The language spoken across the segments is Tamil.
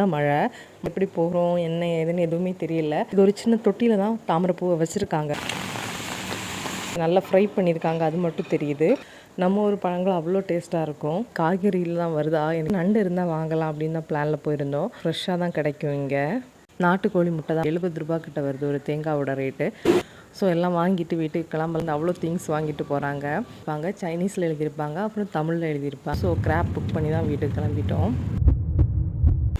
நல்ல மழை. எப்படி போகிறோம் என்ன ஏதுன்னு எதுவுமே தெரியல. இது ஒரு சின்ன தொட்டியில் தான் தாமரைப்பூவை வச்சுருக்காங்க. நல்லா ஃப்ரை பண்ணியிருக்காங்க அது மட்டும் தெரியுது. நம்ம ஒரு பழங்கள் அவ்வளோ டேஸ்ட்டாக இருக்கும். காய்கறியில் தான் வருதா? எனக்கு நண்டு இருந்தால் வாங்கலாம் அப்படின்னு தான் பிளானில் போயிருந்தோம். ஃப்ரெஷ்ஷாக தான் கிடைக்கும் இங்கே. நாட்டுக்கோழி முட்டை தான். எழுபது ரூபா கிட்ட வருது ஒரு தேங்காவோட ரேட்டு ஸோ எல்லாம் வாங்கிட்டு வீட்டுக்கு கிளம்பல அவ்வளோ திங்ஸ் வாங்கிட்டு போகிறாங்க இருப்பாங்க சைனீஸில் எழுதியிருப்பாங்க அப்புறம் தமிழில் எழுதியிருப்பாங்க. ஸோ கிராப் புக் பண்ணி தான் வீட்டுக்கு கிளம்பிட்டோம்.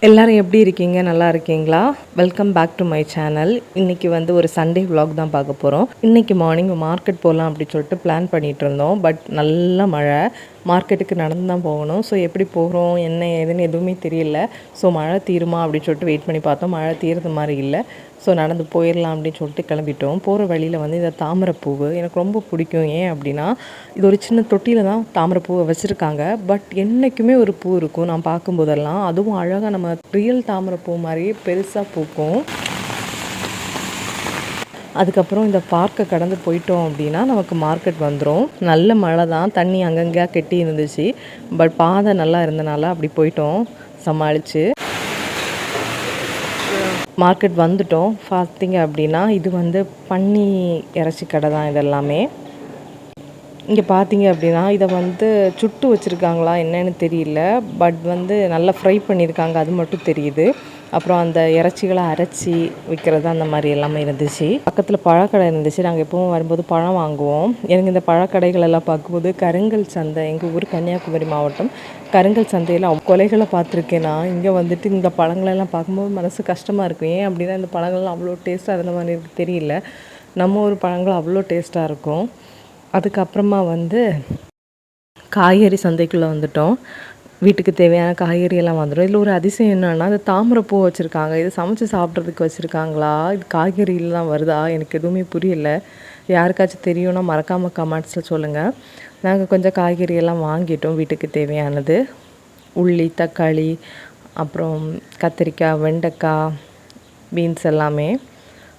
எல்லோரும் எப்படி இருக்கீங்க? நல்லா இருக்கீங்களா? Welcome back to my channel இன்றைக்கி வந்து ஒரு சண்டே விலாக் தான் பார்க்க போகிறோம் இன்றைக்கி மார்னிங் மார்க்கெட் போகலாம் அப்படின்னு சொல்லிட்டு பிளான் பண்ணிகிட்டு இருந்தோம். பட் நல்ல மழை. மார்க்கெட்டுக்கு நடந்து தான் போகணும். ஸோ எப்படி போகிறோம் என்ன ஏதுன்னு எதுவுமே தெரியல. ஸோ மழை தீருமா அப்படின்னு சொல்லிட்டு வெயிட் பண்ணி பார்த்தோம். மழை தீர்றது மாதிரி இல்லை. ஸோ நடந்து போயிடலாம் அப்படின்னு சொல்லிட்டு கிளம்பிட்டோம். போகிற வழியில் வந்து இந்த தாமரைப்பூவு எனக்கு ரொம்ப பிடிக்கும். ஏன் அப்படின்னா இது ஒரு சின்ன தொட்டியில் தான் தாமரைப்பூவை வச்சுருக்காங்க. பட் என்றைக்குமே ஒரு பூ இருக்கும். நான் பார்க்கும்போதெல்லாம் அதுவும் அழகாக நம்ம ரியல் தாமரைப்பூ மாதிரியே பெருசாக பூக்கும். அதுக்கப்புறம் இந்த பார்க்கை கடந்து போயிட்டோம் அப்படின்னா நமக்கு மார்க்கெட் வந்துடும் நல்ல மழை தான். தண்ணி அங்கங்கே கெட்டி இருந்துச்சு. பட் பாதை நல்லா இருந்தனால அப்படி போயிட்டோம். சமாளித்து மார்க்கெட் வந்துட்டோம். பார்த்தீங்க அப்படின்னா இது வந்து பன்னி இறைச்சி கடை தான் இதெல்லாமே. இங்கே பார்த்தீங்க அப்படின்னா இதை வந்து சுட்டு வச்சுருக்காங்களா என்னன்னு தெரியல. பட் வந்து நல்லா ஃப்ரை பண்ணியிருக்காங்க. அது மட்டும் தெரியுது. அப்புறம் அந்த இறைச்சிகளை அரைச்சி விற்கிறது அந்த மாதிரி எல்லாமே இருந்துச்சு. பக்கத்தில் பழக்கடை இருந்துச்சு. நாங்கள் எப்பவும் வரும்போது பழம் வாங்குவோம். எனக்கு இந்த பழக்கடைகள் எல்லாம் பார்க்கும்போது கருங்கல் சந்தை எங்கள் ஊர் கன்னியாகுமரி மாவட்டம் கருங்கல் சந்தையில் கொலைகளை பார்த்துருக்கேன் நான். இங்கே வந்துட்டு இந்த பழங்களெல்லாம் பார்க்கும்போது மனசு கஷ்டமாக இருக்கும் ஏன் அப்படின்னா இந்த பழங்கள்லாம் அவ்வளோ டேஸ்ட்டாக இருந்த மாதிரி எனக்கு தெரியல. நம்ம ஊர் பழங்கள் அவ்வளோ டேஸ்ட்டாக இருக்கும். அதுக்கப்புறமா வந்து காய்கறி சந்தைக்குள்ளே வந்துட்டோம். வீட்டுக்கு தேவையான காய்கறியெல்லாம் வந்துடும் இதில் ஒரு அதிசயம் என்னென்னா இந்த தாமரைப்பூ வச்சுருக்காங்க. இது சமைச்சு சாப்பிட்றதுக்கு வச்சுருக்காங்களா? இது காய்கறிலாம் வருதா? எனக்கு எதுவுமே புரியல. யாருக்காச்சும் தெரியும்னா மறக்காமல் கமெண்ட்ஸில் சொல்லுங்கள் நாங்கள் கொஞ்சம் காய்கறியெல்லாம் வாங்கிட்டோம் வீட்டுக்கு தேவையானது. உள்ளி தக்காளி அப்புறம் கத்திரிக்காய் வெண்டைக்காய் பீன்ஸ் எல்லாமே.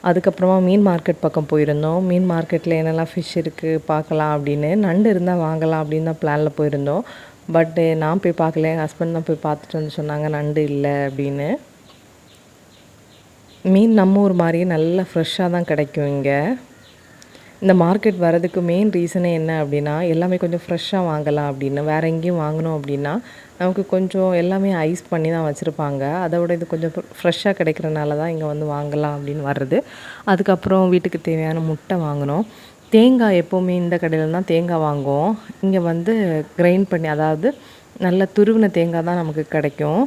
அதுக்கப்புறமா மீன் மார்க்கெட் பக்கம் போயிருந்தோம். மீன் மார்க்கெட்டில் என்னெல்லாம் ஃபிஷ் இருக்குது பார்க்கலாம் அப்படின்னு. நண்டு இருந்தால் வாங்கலாம் அப்படின்னு தான் பிளானில் போயிருந்தோம். பட்டு eh, நான் போய் பார்க்கல. என் ஹஸ்பண்ட் தான் போய் பார்த்துட்டு வந்து சொன்னாங்க நண்டு இல்லை அப்படின்னு. மீன் நம்ம ஊர் மாதிரியே நல்லா ஃப்ரெஷ்ஷாக தான் கிடைக்கும் இங்கே. இந்த மார்க்கெட் வரதுக்கு மெயின் ரீசனே என்ன அப்படின்னா எல்லாமே கொஞ்சம் ஃப்ரெஷ்ஷாக வாங்கலாம் அப்படின்னு. வேறு எங்கேயும் வாங்கினோம் அப்படின்னா நமக்கு கொஞ்சம் எல்லாமே ஐஸ் பண்ணி தான் வச்சுருப்பாங்க. அதை விட இது கொஞ்சம் ஃப்ரெஷ்ஷாக கிடைக்கிறனால தான் இங்கே வந்து வாங்கலாம் அப்படின்னு வர்றது. அதுக்கப்புறம் வீட்டுக்கு தேவையான முட்டை வாங்கினோம் தேங்காய் எப்போவுமே இந்த கடையில் தான் தேங்காய் வாங்குவோம். இங்கே வந்து கிரைண்ட் பண்ணி அதாவது நல்ல துருவின தேங்காய் தான் நமக்கு கிடைக்கும்.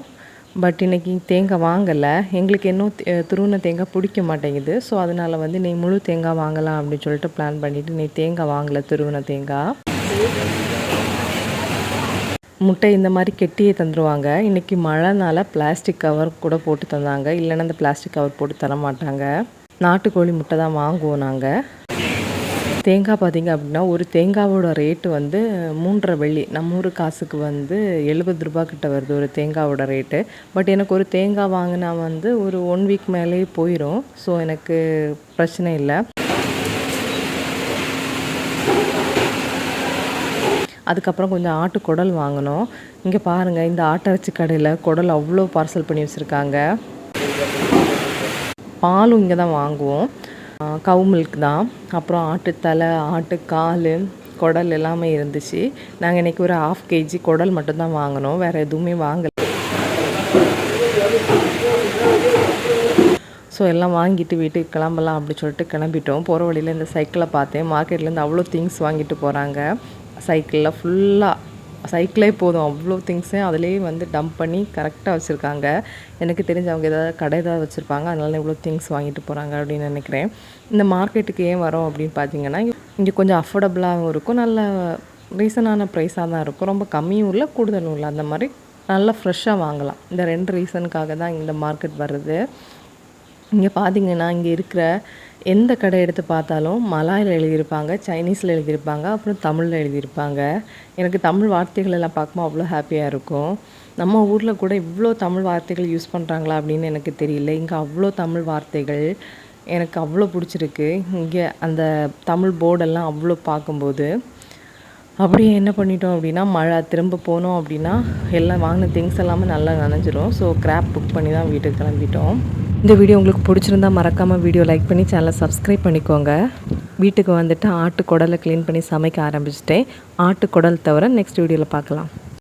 பட் இன்றைக்கி தேங்காய் வாங்கலை. எங்களுக்கு இன்னும் தே- துருவின தேங்காய் பிடிக்க மாட்டேங்குது. ஸோ அதனால் வந்து நீ முழு தேங்காய் வாங்கலாம் அப்படின்னு சொல்லிட்டு பிளான் பண்ணிவிட்டு நீ தேங்காய் வாங்கலை துருவின தேங்காய். முட்டை இந்த மாதிரி கெட்டியே தந்துடுவாங்க இன்றைக்கி மழைனால பிளாஸ்டிக் கவர் கூட போட்டு தந்தாங்க. இல்லைன்னா அந்த பிளாஸ்டிக் கவர் போட்டு தர மாட்டாங்க நாட்டுக்கோழி முட்டை தான் வாங்குவோம் நாங்கள் தேங்காய் பார்த்தீங்க அப்படின்னா ஒரு தேங்காவோட ரேட்டு வந்து மூன்றரை வெள்ளி. நம்ம ஊர் காசுக்கு வந்து எழுபது ரூபா கிட்ட வருது ஒரு தேங்காவோட ரேட்டு பட் எனக்கு ஒரு தேங்காய் வாங்கினா வந்து ஒரு ஒன் வீக் மேலேயே போயிடும் ஸோ எனக்கு பிரச்சனை இல்லை. அதுக்கப்புறம் கொஞ்சம் ஆட்டு குடல் வாங்கினோம் இங்கே பாருங்கள் இந்த ஆட்டரைச்சி கடையில் குடல் அவ்வளோ பார்சல் பண்ணி வச்சுருக்காங்க. பாலும் இங்கே தான் வாங்குவோம். கவு மில்க் தான். அப்புறம் ஆட்டுத்தலை ஆட்டுக்கால் குடல் எல்லாமே இருந்துச்சு. நாங்கள் இன்றைக்கி ஒரு ஆஃப் கேஜி குடல் மட்டும்தான் வாங்கினோம். வேறு எதுவுமே வாங்கலை. ஸோ எல்லாம் வாங்கிட்டு வீட்டுக்கு கிளம்பலாம் அப்படி சொல்லிட்டு கிளம்பிட்டோம். போகிற வழியில் இந்த சைக்கிளை பார்த்தேன். மார்க்கெட்லேருந்து அவ்வளோ திங்ஸ் வாங்கிட்டு போகிறாங்க சைக்கிளில் ஃபுல்லாக சைக்கிளே போதும். அவ்வளோ திங்ஸையும் அதுலேயே வந்து டம்ப் பண்ணி கரெக்டாக வச்சுருக்காங்க. எனக்கு தெரிஞ்சு அவங்க ஏதாவது கடை ஏதாவது வச்சுருப்பாங்க. அதனால இவ்வளோ திங்ஸ் வாங்கிட்டு போகிறாங்க அப்படின்னு நினைக்கிறேன். இந்த மார்க்கெட்டுக்கு ஏன் வரோம் அப்படின்னு பார்த்தீங்கன்னா இங்கே கொஞ்சம் அஃபோர்டபுளாகவும் இருக்கும். நல்ல ரீசனான ப்ரைஸாக தான் இருக்கும். ரொம்ப கம்மியும் இல்லை கூடுதலும் இல்லை. அந்த மாதிரி நல்லா ஃப்ரெஷ்ஷாக வாங்கலாம். இந்த ரெண்டு ரீசனுக்காக தான் இந்த மார்க்கெட் வருது. இங்கே பார்த்தீங்கன்னா இங்கே இருக்கிற எந்த கடை எடுத்து பார்த்தாலும் மலாயில் எழுதியிருப்பாங்க சைனீஸில் எழுதியிருப்பாங்க அப்புறம் தமிழில் எழுதியிருப்பாங்க. எனக்கு தமிழ் வார்த்தைகள் எல்லாம் பார்க்கும்போது அவ்வளோ ஹாப்பியாக இருக்கும். நம்ம ஊரில் கூட இவ்வளோ தமிழ் வார்த்தைகள் யூஸ் பண்ணுறாங்களா அப்படின்னு எனக்கு தெரியல. இங்கே அவ்வளோ தமிழ் வார்த்தைகள் எனக்கு அவ்வளோ பிடிச்சிருக்கு. இங்கே அந்த தமிழ் போர்டெல்லாம் அவ்வளோ பார்க்கும்போது. அப்படியே என்ன பண்ணிட்டோம் அப்படின்னா மழை திரும்ப போனோம் அப்படின்னா எல்லாம் வாங்கின திங்ஸ் எல்லாமே நல்லா நனைஞ்சிரும். ஸோ கிராப் புக் பண்ணி தான் வீட்டுக்கு கிளம்பிட்டோம். இந்த வீடியோ உங்களுக்கு பிடிச்சிருந்தா மறக்காமல் வீடியோ லைக் பண்ணி சேனலை சப்ஸ்கிரைப் பண்ணிக்கோங்க. வீட்டுக்கு வந்துட்டு ஆட்டு குடலை க்ளீன் பண்ணி சமைக்க ஆரம்பிச்சிட்டேன். ஆட்டு குடல் தவிர நெக்ஸ்ட் வீடியோவில் பார்க்கலாம்.